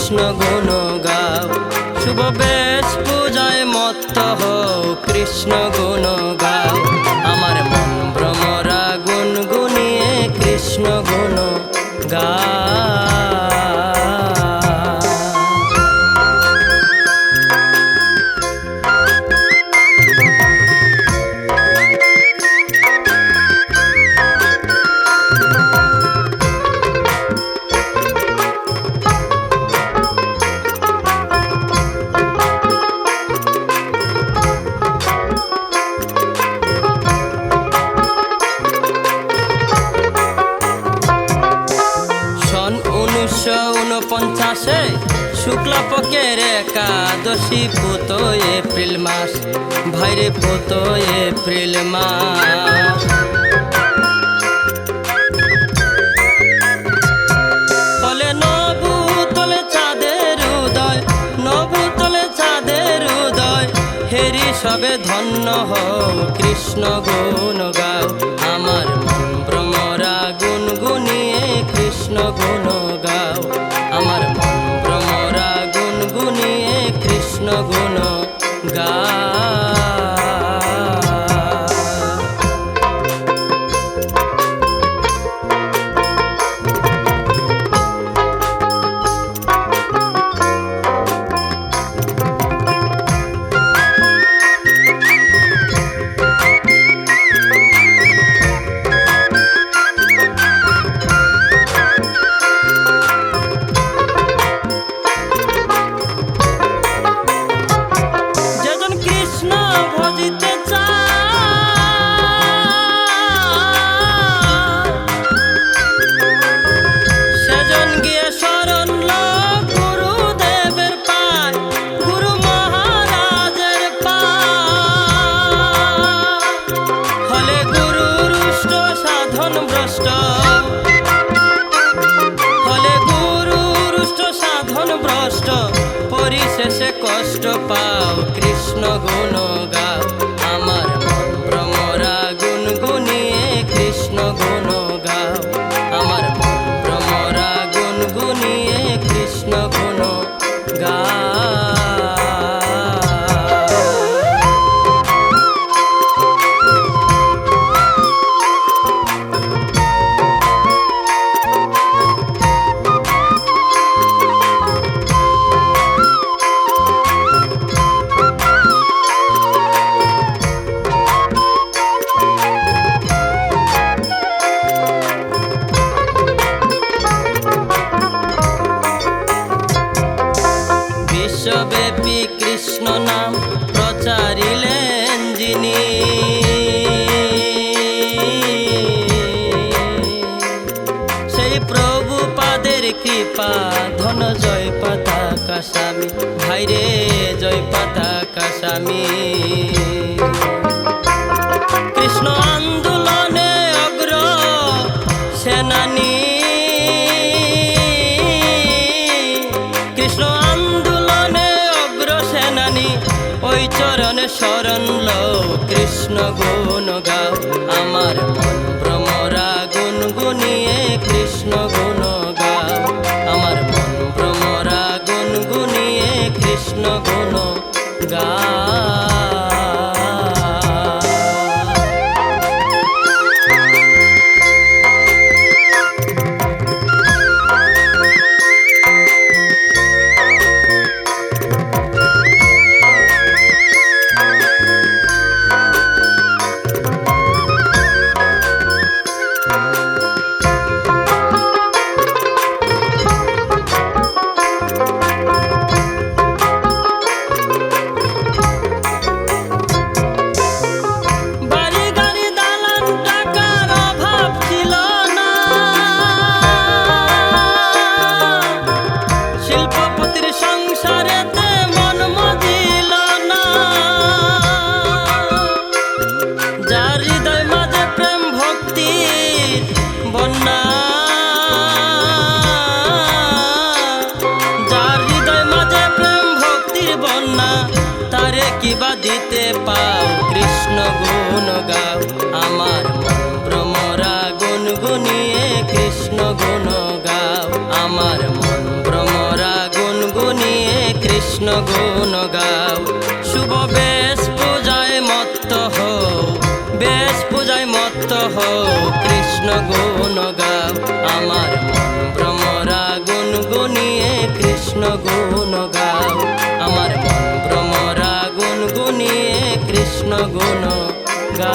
কৃষ্ণ গুণ গাও শুভ বেশ পূজায় মত্ত হও, কৃষ্ণ গুণ গাও আমার মন ভ্রমরা গুনগুনিয়ে কৃষ্ণ গুণ গাও উনপঞ্চাশে শুক্লা পক্ষের একাদশী পুত এপ্রিল মাস, ভাইরে পুত এপ্রিল মাস। সবে ধন্য হও কৃষ্ণ গুণ গাও আমার মন ভ্রমরা গুন গুনিয়ে কৃষ্ণ গুণ হলে গুরু রুষ্ট সাধন ভ্রষ্ট পরিশেষে কষ্ট পাও কৃষ্ণ গুণ গাও বিশ্বব্যাপী কৃষ্ণ নাম প্রচারিলেন যিনি। সেই প্রভু পাদের কৃপা, ধন জয় পাতা কাসামি ভাইরে জয় পাতা স্বামী চরণে লও, কৃষ্ণ গুণ গাও। আমার মন ভ্রমরা গুণ গুনিয়ে কৃষ্ণ গুণ গাও। আমার মন ভ্রমরা গুণ গুনিয়ে কৃষ্ণ গুণ গাও। তারে কিবা দিতে পাও। কৃষ্ণ গুণ গাও আমার ভ্রমরা গুণ গুনগুনিয়ে কৃষ্ণ গুণ গাও আমার মন ভ্রমরা গুনগুনিয়ে কৃষ্ণ গুণ গাও শুভ বেশ পূজায় মত্ত হও, বেশ পূজায় মত্ত হও, কৃষ্ণ গুণ গাও আমার মন ভ্রমরা গুনগুনিয়ে কৃষ্ণ গুণ গাও গুণ গা